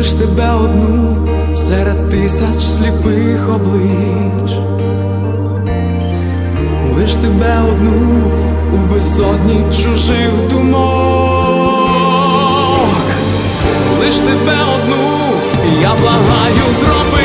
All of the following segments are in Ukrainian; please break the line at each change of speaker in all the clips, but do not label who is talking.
Лиш тебе одну серед тисяч сліпих облич, лиш тебе одну у безсонні чужих думок, лиш тебе одну, я благаю, зроби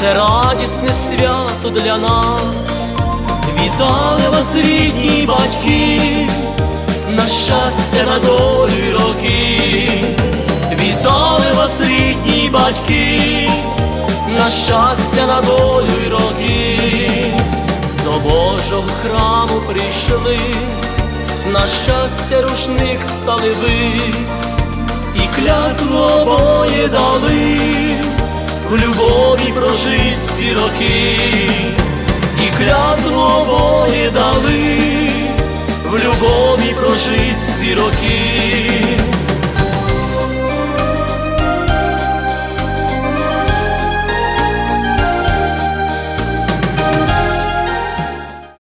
це радісне свято для нас. Вітали вас, рідні батьки, на щастя, на долю роки. Вітали вас, рідні батьки, на щастя, на долю роки. До Божого храму прийшли, на щастя, рушник стали ви і клятву обоє дали, в любові прожив всі роки, і клятву обоє дали, в любові прожив всі роки.